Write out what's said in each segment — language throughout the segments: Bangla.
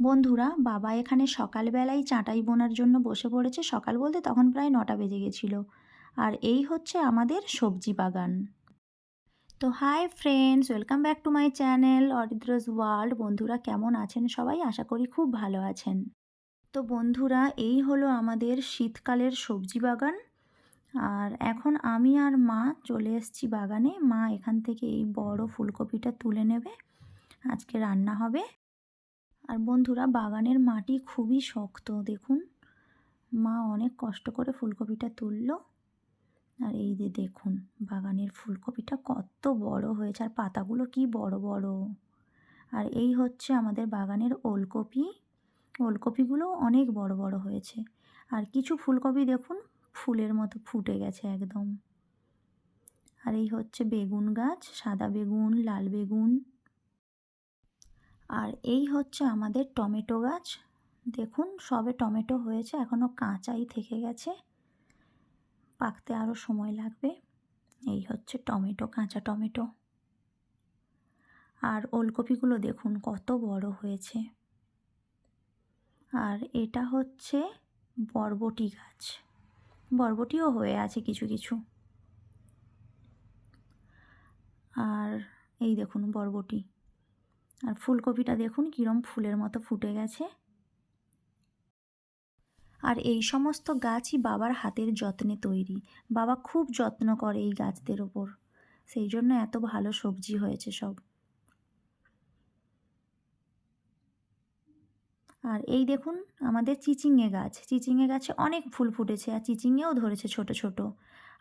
বন্ধুরা, বাবা এখানে সকালবেলায় চাটাই বোনার জন্য বসে পড়েছে। সকাল বলতে তখন প্রায় নটা বেজে গেছিল। আর এই হচ্ছে আমাদের সবজি বাগান। তো hi friends, welcome back to my channel Aridra's world. বন্ধুরা কেমন আছেন সবাই? আশা করি খুব ভালো আছেন। তো বন্ধুরা, এই হলো আমাদের শীতকালের সবজি বাগান। আর এখন আমি আর মা চলে এসেছি বাগানে। মা এখান থেকে এই বড় ফুলকপিটা তুলে নেবে। আজকে রান্না হবে। আর বন্ধুরা, বাগানের মাটি খুবই শক্ত, দেখুন। মা অনেক কষ্ট করে ফুলকপিটা তুললো। আর এই যে দেখুন, বাগানের ফুলকপিটা কত বড় হয়েছে, আর পাতাগুলো কি বড় বড়। আর এই হচ্ছে আমাদের বাগানের ওলকপি। ওলকপিগুলো অনেক বড় বড় হয়েছে। আর কিছু ফুলকপি দেখুন, ফুলের মতো ফুটে গেছে একদম। আর এই হচ্ছে বেগুন গাছ, সাদা বেগুন, লাল বেগুন। আর এই হচ্ছে আমাদের টমেটো গাছ। দেখুন, সবে টমেটো হয়েছে এখনও কাঁচাই থেকে গেছে। পাকতে আরও সময় লাগবে। এই হচ্ছে টমেটো, কাঁচা টমেটো। আর ওলকপিগুলো দেখুন, কত বড় হয়েছে। আর এটা হচ্ছে বরবটি গাছ। বরবটিও হয়ে আছে কিছু কিছু। আর এই দেখুন, বরবটি। আর ফুলকপিটা দেখুন কীরম ফুলের মতো ফুটে গেছে। আর এই সমস্ত গাছই বাবার হাতের যত্নে তৈরি। বাবা খুব যত্ন করে এই গাছদের ওপর। সেই জন্য এত ভালো সবজি হয়েছে সব। আর এই দেখুন আমাদের চিচিঙে গাছ। চিচিঙে গাছে অনেক ফুল ফুটেছে আর চিচিঙেও ধরেছে ছোট ছোট।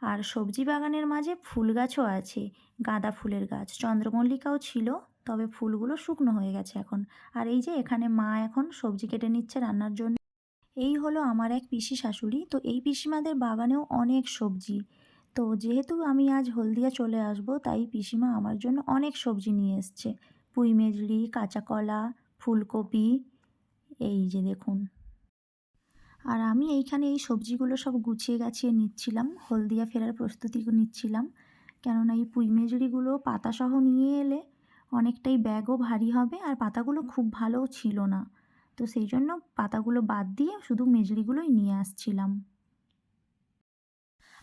আর সবজি বাগানের মাঝে ফুল গাছও আছে, গাঁদা ফুলের গাছ। চন্দ্রমল্লিকাও ছিল। তবে ফুলগুলো শুকনো হয়ে গেছে এখন। আর এই যে এখানে মা এখন সবজি কেটে নিচ্ছে রান্নার জন্য। এই হলো আমার এক পিসি শাশুড়ি। তো এই পিসিমাদের বাগানেও অনেক সবজি। তো যেহেতু আমি আজ হলদিয়া চলে আসব, তাই পিসিমা আমার জন্য অনেক সবজি নিয়ে এসছে। পুঁই মেজলি কাঁচা কলা ফুলকপি, এই যে দেখুন। আর আমি এইখানে এই সবজিগুলো সব গুছিয়ে গাছিয়ে নিচ্ছিলাম, হলদিয়া ফেরার প্রস্তুতি নিচ্ছিলাম। কেননা এই পুঁই মেজড়িগুলো পাতাসহ নিয়ে এলে অনেকটাই ব্যাগও ভারী হবে আর পাতাগুলো খুব ভালোও ছিল না। তো সেই জন্য পাতাগুলো বাদ দিয়ে শুধু মেজড়িগুলোই নিয়ে আসছিলাম।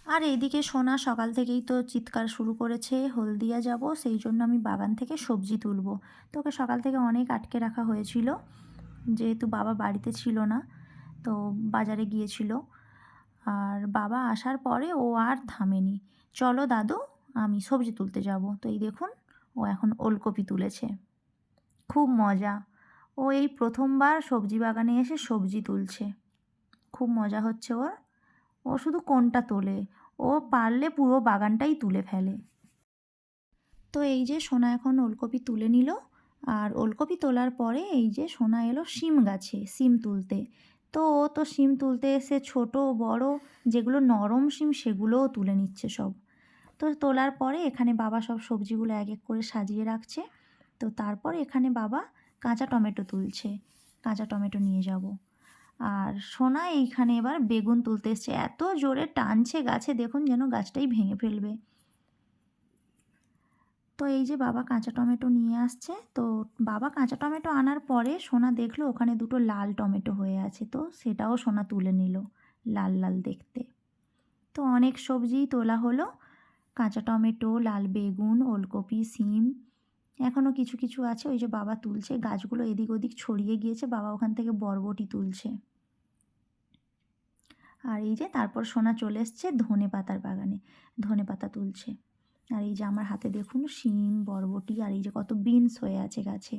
আর এইদিকে সোনা সকাল থেকেই তো চিৎকার শুরু করেছে, হলদিয়া যাব, সেই জন্য আমি বাগান থেকে সবজি তুলব। তো ওকে সকাল থেকে অনেক আটকে রাখা হয়েছিল, যেহেতু বাবা বাড়িতে ছিল না, তো বাজারে গিয়েছিল। আর বাবা আসার পরে ও আর থামেনি। চলো দাদু, আমি সবজি তুলতে যাব। তো এই দেখুন ও এখন ওলকপি তুলেছে। খুব মজা। ও এই প্রথমবার সবজি বাগানে এসে সবজি তুলছে। খুব মজা হচ্ছে ওর। ও শুধু কোনটা তোলে? ও পারলে পুরো বাগানটাই তুলে ফেলে। তো এই যে সোনা এখন ওলকপি তুলে নিল। আর ওলকপি তোলার পরে এই যে সোনা এলো শিম গাছে, শিম তুলতে। তো ও তো শিম তুলতে এসে ছোট, বড় যেগুলো নরম শিম সেগুলোও তুলে নিচ্ছে সব। তো তোলার পরে এখানে বাবা সব সবজিগুলো এক এক করে সাজিয়ে রাখছে। তো তারপর এখানে বাবা কাঁচা টমেটো তুলছে। কাঁচা টমেটো নিয়ে যাব। আর সোনা এইখানে এবার বেগুন তুলতে এসছে। এত জোরে টানছে গাছে, দেখুন যেন গাছটাই ভেঙে ফেলবে। তো এই যে বাবা কাঁচা টমেটো নিয়ে আসছে। তো বাবা কাঁচা টমেটো আনার পরে সোনা দেখল ওখানে দুটো লাল টমেটো হয়ে আছে। তো সেটাও সোনা তুলে নিল লাল লাল দেখতে। তো অনেক সবজিই তোলা হলো। কাঁচা টমেটো, লাল বেগুন, ওলকপি, সিম, এখনও কিছু কিছু আছে। ওই যে বাবা তুলছে, গাছগুলো এদিক ওদিক ছড়িয়ে গিয়েছে, বাবা ওখান থেকে বরবটি তুলছে। আর এই যে তারপর সোনা চলে এসছে ধনে পাতার বাগানে, ধনে পাতা তুলছে। আর এই যে আমার হাতে দেখুন শিম, বরবটি, আর এই যে কত বিনস হয়ে আছে গাছে।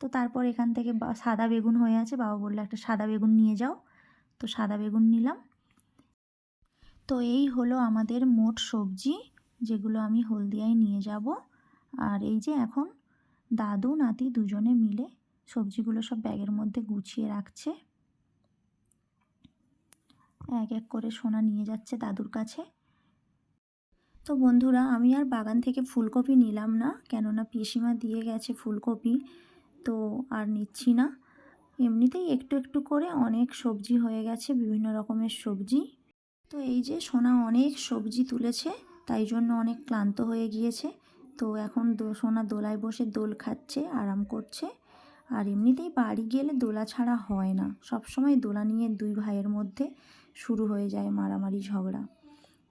তো তারপর এখান থেকে সাদা বেগুন হয়ে আছে, বাবা বলল একটা সাদা বেগুন নিয়ে যাও। তো সাদা বেগুন নিলাম তো এই হলো আমাদের মোট সবজি, যেগুলো আমি হলদিয়ায় নিয়ে যাব। আর এই যে এখন দাদু, নাতি দুজনে মিলে সবজিগুলো সব ব্যাগের মধ্যে গুছিয়ে রাখছে। এক এক করে সোনা নিয়ে যাচ্ছে দাদুর কাছে। তো বন্ধুরা, আমি আর বাগান থেকে ফুলকপি নিলাম না, কেননা পিসিমা দিয়ে গেছে ফুলকপি, তো আর নিচ্ছি না। এমনিতেই একটু একটু করে অনেক সবজি হয়ে গেছে, বিভিন্ন রকমের সবজি। তো এই যে সোনা অনেক সবজি তুলেছে, তাই জন্য অনেক ক্লান্ত হয়ে গিয়েছে। তো এখন সোনা দোলায় বসে দোল খাচ্ছে, আরাম করছে। আর এমনিতেই বাড়ি গেলে দোলা ছাড়া হয় না। সব সময় দোলা নিয়ে দুই ভাইয়ের মধ্যে শুরু হয়ে যায় মারামারি ঝগড়া।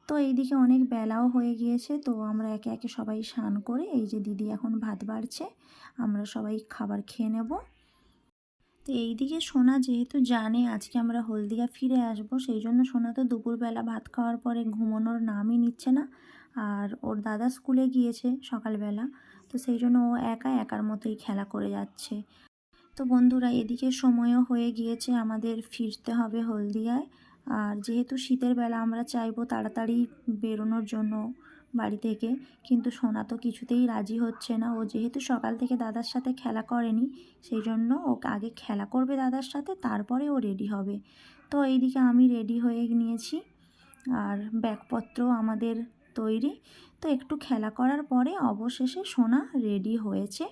তো এইদিকে অনেক বেলাও হয়ে গিয়েছে, তো আমরা একে একে সবাই স্নান করে এই যে দিদি এখন ভাত বাড়ছে, আমরা সবাই খাবার খেয়ে নেব। তো এইদিকে সোনা যেহেতু জানে আজকে আমরা হলদিয়া ফিরে আসব, সেই জন্য সোনা তো দুপুরবেলা ভাত খাওয়ার পরে ঘুমানোর নামই নিচ্ছে না। আর ওর দাদা স্কুলে গিয়েছে সকালবেলা, তো সেই জন্য ও একা একার মতোই খেলা করে যাচ্ছে। তো বন্ধুরা, এদিকে সময়ও হয়ে গিয়েছে, আমাদের ফিরতে হবে হলদিয়ায়। আর যেহেতু শীতের বেলা আমরা চাইব তাড়াতাড়ি বেরোনোর জন্য বাড়ি থেকে। কিন্তু সোনা তো কিছুতেই রাজি হচ্ছে না। ও যেহেতু সকাল থেকে দাদার সাথে খেলা করেনি, সেই জন্য ও আগে খেলা করবে দাদার সাথে, তারপরে ও রেডি হবে। তো এইদিকে আমি রেডি হয়ে নিয়েছি। আর ব্যাগপত্র আমাদের তৈরি। তো একটু খেলা করার পরে অবশেষে সোনা রেডি হয়েছে।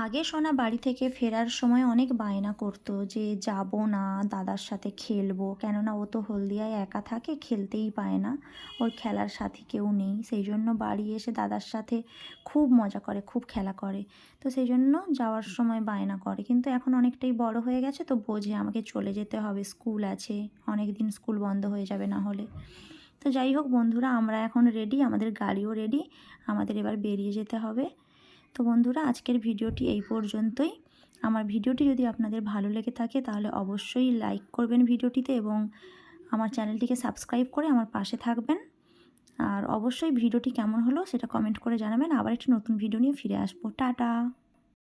আগে সোনা বাড়ি থেকে ফেরার সময় অনেক বায়না করতো যে যাব না, দাদার সাথে খেলব। কেননা ও তো হলদিয়ায় একা থাকে, খেলতেই পায় না। ওর খেলার সাথী কেউ নেই। সেই জন্য বাড়ি এসে দাদার সাথে খুব মজা করে, খুব খেলা করে। তো সেই জন্য যাওয়ার সময় বায়না করে। কিন্তু এখন অনেকটাই বড় হয়ে গেছে, তো বোঝে আমাকে চলে যেতে হবে। স্কুল আছে অনেক দিন স্কুল বন্ধ হয়ে যাবে না হলে। তো যাই হোক বন্ধুরা, আমরা এখন রেডি আমাদের গাড়িও রেডি আমাদের এবার বেরিয়ে যেতে হবে। তো বন্ধুরা, আজকের ভিডিওটি এই পর্যন্তই। আমার ভিডিওটি যদি আপনাদের ভালো লেগে থাকে, তাহলে অবশ্যই লাইক করবেন ভিডিওটিতে এবং আমার চ্যানেলটিকে সাবস্ক্রাইব করে আমার পাশে থাকবেন। আর অবশ্যই ভিডিওটি কেমন হলো সেটা কমেন্ট করে জানাবেন। আবার একটি নতুন ভিডিও নিয়ে ফিরে আসব। টাটা!